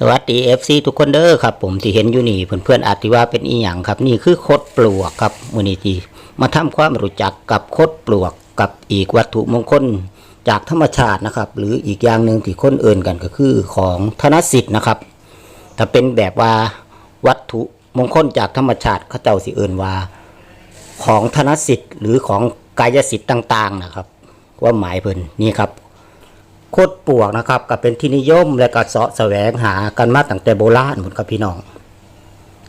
สวัสดี FC ทุกคนเด้อครับ ผมที่เห็นอยู่นี่เพื่อนๆอาจจะว่าเป็นอีหยังครับ นี่คือคดปลวกครับมือนี้ที่มาทำความรู้จักกับคดปลวกกับอีกวัตถุมงคลจากธรรมชาตินะครับ หรืออีกอย่างหนึ่งที่คนเอื่นกันก็คือของธนสิทธิ์นะครับถ้าเป็นแบบว่าวัตถุมงคลจากธรรมชาติเขาเจ้าสิเอื่นว่า ของธนสิทธิ์หรือของกายสิทธิ์ต่าง ๆนะครับ ว่าหมายเพิ่นนี่ครับ โคตรปวกนะครับก็เป็นที่นิยมและก็เสาะแสวงหากันมาตั้งแต่โบราณหมดครับพี่น้อง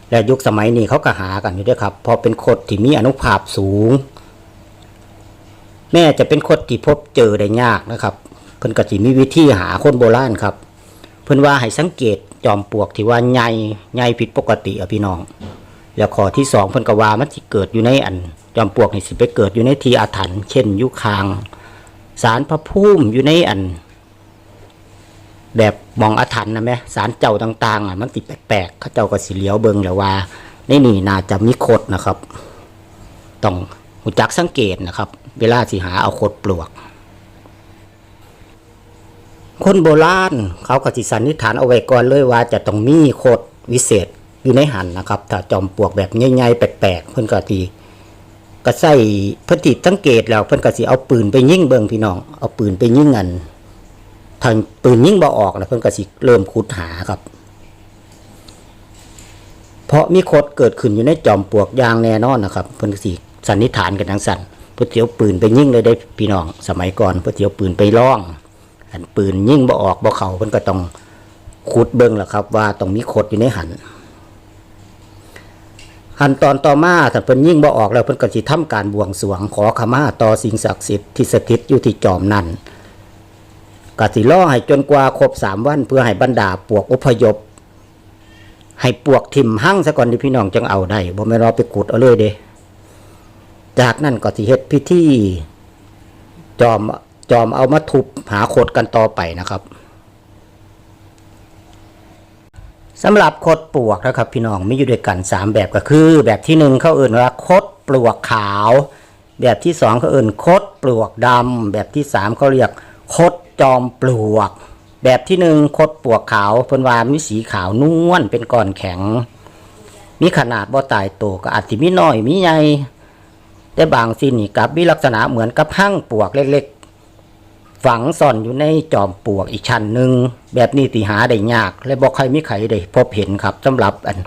และยุคสมัยนี้เขาก็หากันอยู่ด้วยครับ พอเป็นโคดที่มีอนุภาพสูง แม่จะเป็นโคดที่พบเจอได้ยากนะครับ เพิ่นก็สิมีวิธีหาคนโบราณครับ เพิ่นว่าให้สังเกตจอมปวกที่ว่าใหญ่ใหญ่ผิดปกติอะพี่น้อง แล้วข้อที่สองเพิ่นก็ว่ามันสิเกิดอยู่ในอันจอมปลวกนี่สิไปเกิดอยู่ในทีอาถรรพ์เช่นยุคางสารพระภูมิอยู่ในอัน แบบมองอาถรรพ์นะแม่สารเจ้าต่างๆอะมันติดแปลกๆเขาเจ้าก็สิเหลียวเบิงแล้วว่าในนี่น่าจะมีโคดนะครับ ต้องหูจักสังเกตนะครับ เวลาสิหาเอาโคดปลวก คนโบราณเขาก็สิสันนิษฐานเอาไว้ก่อนเลยว่าจะต้องมีโคดวิเศษอยู่ในหันนะครับ ถ้าจอมปลวกแบบใหญ่ๆแปลกๆเพิ่นก็ทีก็ใส่เพิ่นติสังเกตแล้วเพิ่นก็สิเอาปืนไปยิงเบิงพี่น้องเอาปืนไปยิงอัน ทางปืนยิงบ่ออกแล้วเพิ่นก็สิเริ่มขุดหาครับ เพราะมีโคดเกิดขึ้นอยู่ในจอมปลวกยางแน่นอนนะครับ เพิ่นก็สิสันนิษฐานกันทั้งสันเพื่อเตียวปืนไปยิงเลยได้พี่น้อง สมัยก่อนเพื่อเตียวปืนไปล่อง อันปืนยิงบ่ออกบ่เขาเพิ่นก็ต้องขุดเบิ่งแหละครับ ว่าต้องมีโคดอยู่ในหันหันตอนต่อมาถ้าเพิ่นยิงบ่ออกแล้วเพิ่นก็สิทำการบวงสรวงขอขมาต่อสิ่งศักดิ์สิทธิ์ที่สถิตอยู่ที่จอมนั้น กสิล่อให้จนกว่าครบสามวัน เพื่อให้บรรดาปวกอพยพ ให้ปวกทิมหั่งซะก่อนที่พี่น้องจังเอาได้บ่แม่นเราไปขุดเอาเลยเด้จากนั้นก็สิเฮ็ดพิธีจอมจอมเอามาทุบหาโคดกันต่อไปนะครับสำหรับโคดปลวกนะครับ พี่น้องมีอยู่ด้วยกันสามแบบก็คือ แบบที่หนึ่งเขาเอื่นว่าโคดปลวกขาว แบบที่สองเขาเอื่นโคดปลวกดำแบบที่สามเขาเรียกโคด จอมปลวก แบบที่หนึ่งคดปลวกขาวเพิ่นว่ามีสีขาวนวลเป็นก้อนแข็ง มีขนาดบ่ตายโตก็อาจสิมีน้อยมีใหญ่แต่บางสิ่งนี่กับมีลักษณะเหมือนกับหั่งปลวกเล็กๆ ฝังซ่อนอยู่ในจอมปลวกอีกชั้นหนึ่งแบบนี้ติหาได้ยาก และบ่ใครมีใครได้พบเห็นครับสำหรับอัน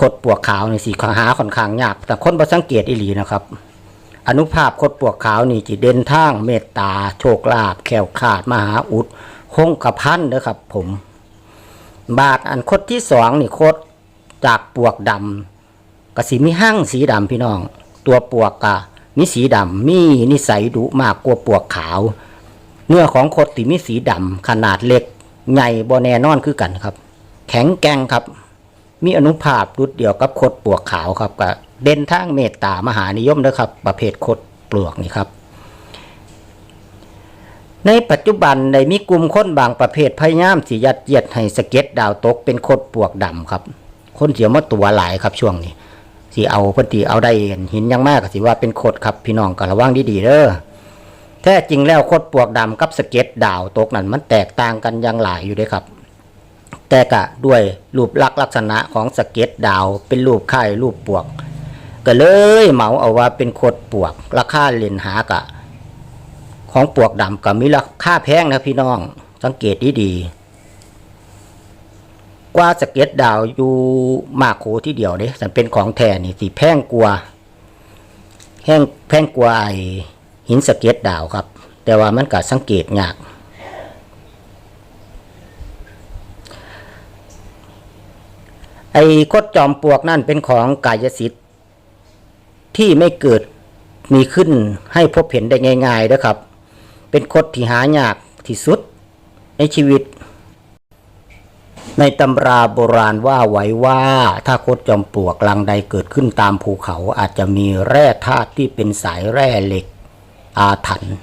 คดปลวกขาวในี่สิหาค่อนข้างยากแต่คนบ่สังเกตอีหลีนะครับ อนุภาพคดปวกขาวนี่จิเด่นทางเมตตา โชคลาภแขวขาดมหาอุดคงกระพันเด้อครับ ผม บาทอันคดที่สองนี่คดจากปวกดำกระสิมีห้างสีดำพี่น้อง ตัวปวกกะมีสีดำมีนิสัยดุมากกว่าปวกขาว เนื้อของคดที่มีสีดำขนาดเล็กใหญ่บแนนอนคือกันครับ แข็งแกร่งครับ มีอนุภาพรุดเดียวกับคดปวกขาวครับก็ เด่นทางเมตตามหานิยมนะครับ ประเภทคดปลวกนี่ครับ ในปัจจุบันได้มีกลุ่มคนบางประเภทพยายามสิยัดเยียดให้สเก็ตดาวตกเป็นคดปลวกดำครับ คนเสียมาตัวหลายครับช่วงนี้สิเอาพิ่นตีเอาได้เห็นหินยังมากก็สิว่าเป็นคดครับ พี่น้องก็ระวังดีๆเด้อแท้จริงแล้วคดปลวกดำกับสเก็ตดาวตกนั้นมันแตกต่างกันอย่างหลายอยู่เด้ครับแต่กะด้วยรูปลักษณ์ลักษณะของสเก็ตดาวเป็นรูปไข่รูปปวก ก็เลยเหมาเอาว่าเป็นโคดปวก ราคาเล่นหากะ ของปวกดำก็มีราคาแพงนะพี่น้อง สังเกตดีๆกว่าสเก็ตดาวอยู่มาโคที่เดียวเด้สันเป็นของแท้นี่สิแพงกว่าแพงแพงกว่าไอหินสเก็ตดาวครับ แต่ว่ามันก็สังเกตยากไอ้คดจอมปลวกนั่นเป็นของกายสิทธิ์ ที่ไม่เกิดมีขึ้นให้พบเห็นได้ง่ายๆนะครับ เป็นคดที่หายากที่สุดในชีวิต ในตำราโบราณว่าไว้ว่า ถ้าคดจอมปลวกลังใดเกิดขึ้นตามภูเขาอาจจะมีแร่ธาตุที่เป็นสายแร่เหล็กอาถรรพ์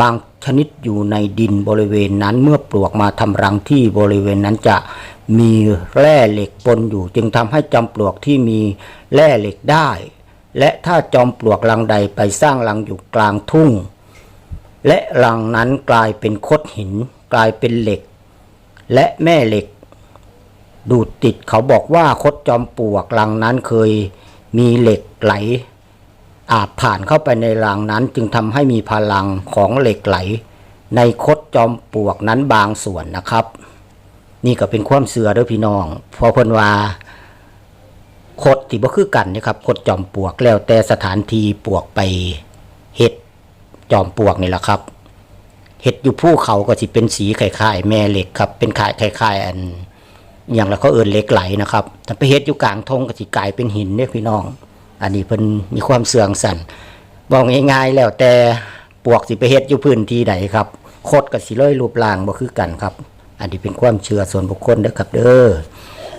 บางชนิดอยู่ในดินบริเวณนั้นเมื่อปลวกมาทำรังที่บริเวณนั้นจะมีแร่เหล็กปนอยู่ จึงทำให้จอมปลวกที่มีแร่เหล็กได้ และถ้าจอมปลวกรังใดไปสร้างรังอยู่กลางทุ่ง และรังนั้นกลายเป็นคดหิน กลายเป็นเหล็ก และแม่เหล็ก ดูดติดเขาบอกว่าคดจอมปลวกรังนั้นเคยมีเหล็กไหล อาจผ่านเข้าไปในรังนั้นจึงทำให้มีพลังของเหล็กไหล ในคดจอมปลวกนั้นบางส่วนนะครับ นี่ก็เป็นความเสือเด้วยพี่น้องพอเพิ่นว่า คดที่บ่คือกันนะครับคดจอมปลวกแล้วแต่สถานที่ปลวกไปเฮ็ดจอมปลวกนี่แหละครับเห็ดอยู่ภูเขาก็สิเป็นสีคล้ายๆแม่เหล็กครับเป็นคล้ายคล้ายอันอย่างแล้วก็เอินเหล็กไหลนะครับแต่ไปเห็ดอยู่กลางทงก็สิกลายเป็นหินเนี่ยพี่น้อง อันนี้เพิ่นมีความเสื่องสันบอกง่ายๆแล้วแต่ปวกสิไปเฮ็ดอยู่พื้นที่ไหนครับโคดกับสิเลยรูปร่างบ่คือกันครับ อันนี้เป็นความเชื่อส่วนบุคคลเด้อครับเด้อ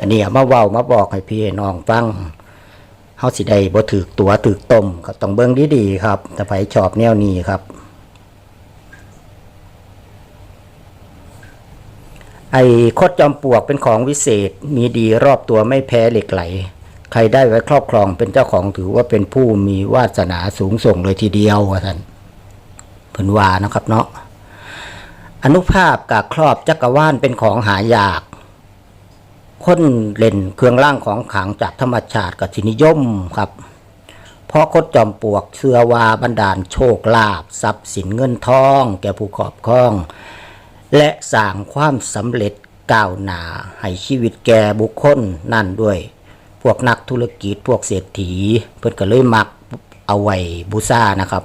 อันนี้มาเว้ามาบอกให้พี่น้องฟังเฮาสิได้บ่ถูกตัวถูกต้มก็ต้องเบิ่งดีๆครับถ้าไผชอบแนวนี้ครับ ไอ้คดจอมปลวกเป็นของวิเศษมีดีรอบตัวไม่แพ้เหล็กไหล ใครได้ไว้ครอบครองเป็นเจ้าของถือว่าเป็นผู้มีวาสนาสูงส่งเลยทีเดียวท่านเพิ่นว่านะครับเนาะอนุภาพกับครอบจักรวาลเป็นของหายาก คนเล่นเครื่องร่างของขังจากธรรมชาติกับสินิยมครับ เพราะคดจอมปลวกเชื่อว่าบันดาลโชคลาภทรัพย์สินเงินทอง แก่ผู้ครอบครอง และสร้างความสำเร็จก้าวหน้าให้ชีวิตแก่บุคคลนั่นด้วย พวกนักธุรกิจพวกเศรษฐี เพิ่นก็เลยมักเอาไว้บูชานะครับ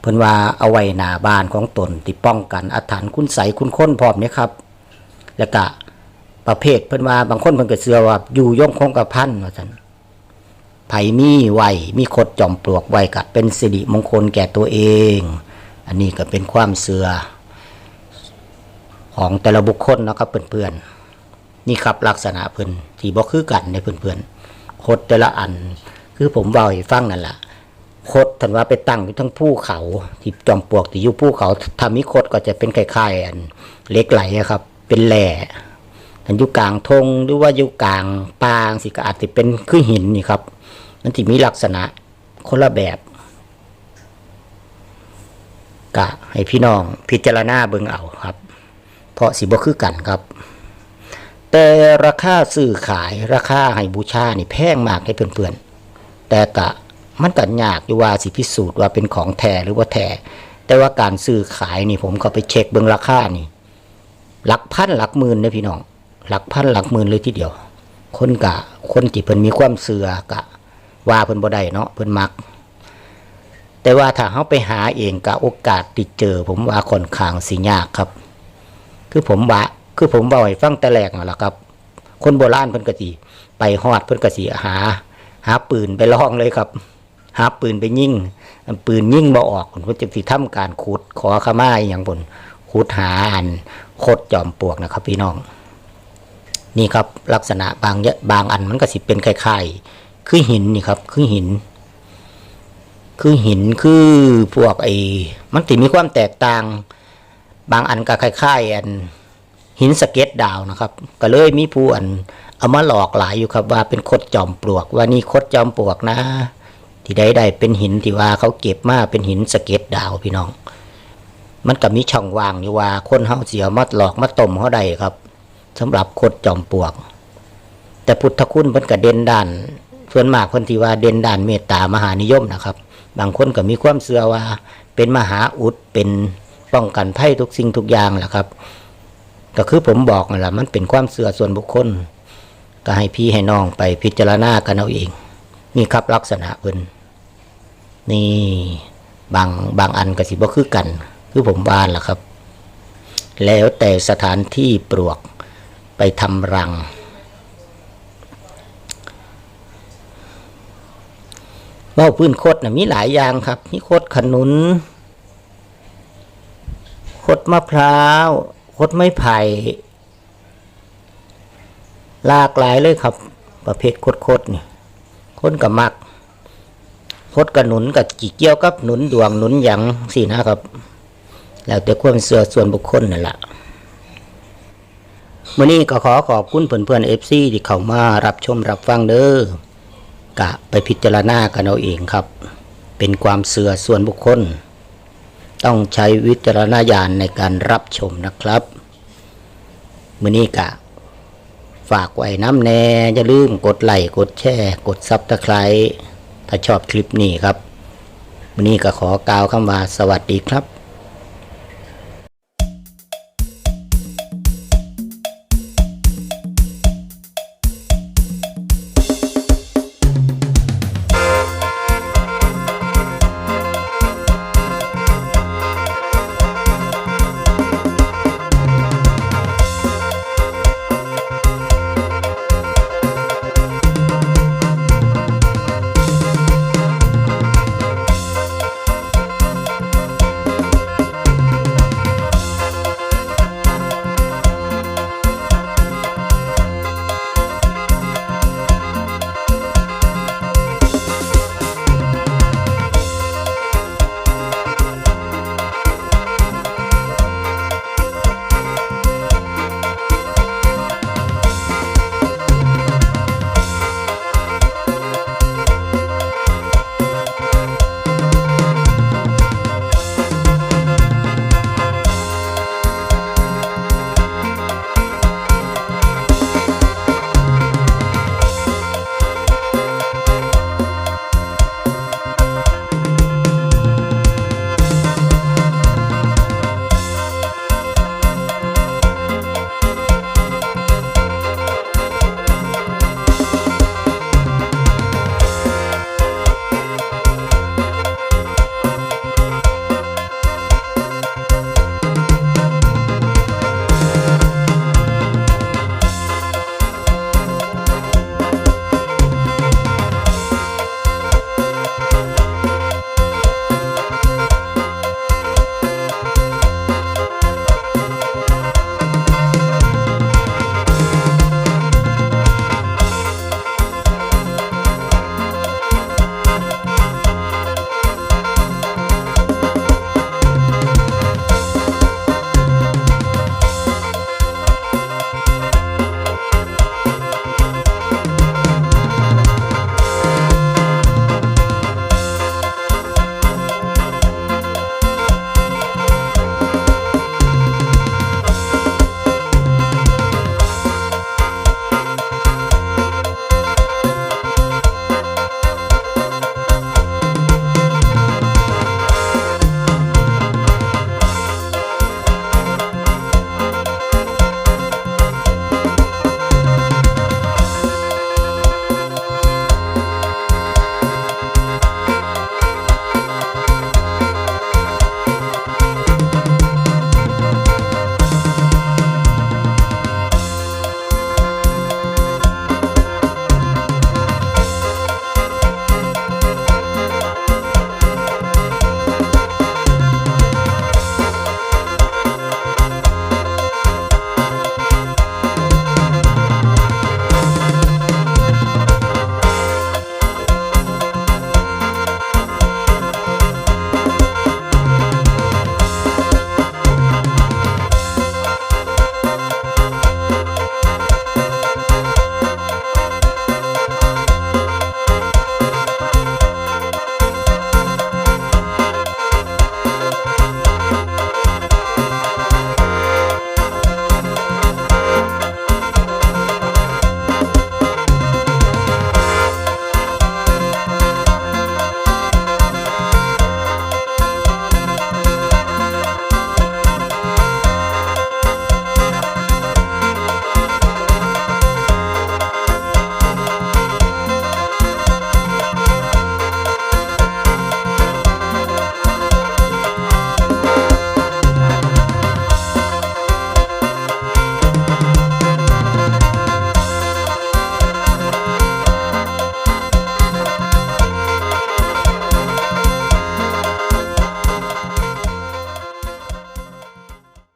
เพิ่นว่าเอาไว้หน้าบ้านของตนที่ป้องกันอาถรรพ์คุณใสคุณค้นพร้อมเนี่ยครับ แล้วก็ ประเภทเพิ่นว่าบางคนเพิ่นก็เชื่อว่าอยู่ย่งคงกระพันว่าซั่นไผมีไว้มีคดจอมปลวกไว้ก็เป็นสิริมงคลแก่ตัวเอง อันนี้ก็เป็นความเชื่อของแต่ละบุคคลนะครับเพื่อนๆนี่ครับลักษณะเพิ่อนที่บ่คือกันในเพื่อนๆโคดแต่ละอัน คือผมเบาให้ฟังนั่นแหละโคดทันว่าไปตั้งอยู่ทั้งภูเขาที่จอมปลวกที่อยู่ภูเขาถ้ามีโคดก็จะเป็นคล้ายๆอันเล็กไหลครับ เป็นแหล่ ทันอยู่กลางทงหรือว่าอยู่กลางปางสิก็อาจจะเป็นคือหินนี่ครับ มันที่มีลักษณะคนละแบบกะให้พี่น้องพิจารณาเบิ่งเอาครับ เพราะสิบ่คือกันครับ แต่ราคาซื้อขายราคาให้บูชานี่แพงมากให้เพื่อนๆ แต่กะมันก็ยากอยู่ว่าสิพิสูจน์ว่าเป็นของแท้หรือว่าแท้แต่ว่าการซื้อขายนี่ผมก็ไปเช็คเบิ่งราคานี่หลักพันหลักหมื่นนะพี่น้อง หลักพันหลักหมื่นเลยทีเดียว คนกะคนที่เพิ่นมีความเสือกะ ว่าเพิ่นบ่ได้เนาะเพิ่นมัก แต่ว่าถ้าเฮาไปหาเองกะโอกาสติดเจอ ผมว่าค่อนข้างสิยากครับ คือผมว่าคือผมบอกให้ฟังแต่แรกนั่นแหละครับ คนโบราณเพิ่นกะสิไปฮอดเพิ่นกะสิหา หาปืนไปลองเลยครับหาปืนไปยิงปืนยิงบ่ออกเพิ่นจะสิทำการขุดขอขมาอย่างบนขุดหาอันโคดจอมปลวกนะครับ พี่น้อง นี่ครับลักษณะบางเยอะบางอันมันก็สิเป็นคล้ายๆคือหินนี่ครับคือหิน คือหินคือพวกไอ้มันติมีความแตกต่าง บางอันก็คล้ายๆอันหินสเก็ตดาวนะครับ ก็เลยมีผู้อันเอามาหลอกหลายอยู่ครับว่าเป็นคดจอมปลวก ว่านี่คดจอมปลวกนะ ที่ใดๆเป็นหินที่ว่าเขาเก็บมาเป็นหินสเก็ตดาวพี่น้อง มันก็มีช่องว่างอยู่ว่าคนเฮาเสียมาหลอกมาต้มเขาได้ครับ สำหรับคดจอมปลวก แต่พุทธคุณเพิ่นก็เด่นด้าน ส่วนมากคนที่ว่าเด่นด้านเมตตามหานิยมนะครับ บางคนก็มีความเชื่อว่า เป็นมหาอุดเป็นป้องกันภัยทุกสิ่งทุกอย่างแหละครับ ก็คือผมบอกนั่นแหละมันเป็นความเชื่อส่วนบุคคล ก็ให้พี่ให้น้องไปพิจารณากันเอาเอง นี่ครับลักษณะเพิ่นนี่บางบางอันก็สิบ่คือกัน คือผมบานล่ะครับ แล้วแต่สถานที่ปลวก ไปทำรังเบ้าพื้นโคดนะมีหลายอย่างครับ มีโคดขนุน โคดมะพร้าว โคดไม้ไผ่หลากหลายเลยครับ ประเภทโคดโคดนี่คนกับมักโคดกับหนุนกับกี่เกี่ยวกับหนุนดวงหนุนหยังสินะครับ แล้วแต่ความเสื่อส่วนบุคคลนั่นแหละ วันนี้ก็ขอขอบคุณเพื่อนๆเอฟซีที่เข้ามารับชมรับฟังเด้อกะไปพิจารณากันเอาเองครับ เป็นความเสื่อส่วนบุคคล ต้องใช้วิจารณญาณในการรับชมนะครับมื้อนี้กะ ฝากไว้น้ำแน่อย่าลืมกดไลค์กดแชร์กดซับสไครต์ถ้าชอบคลิปนี้ครับวันนี้ก็ขอกล่าวคำว่าสวัสดีครับ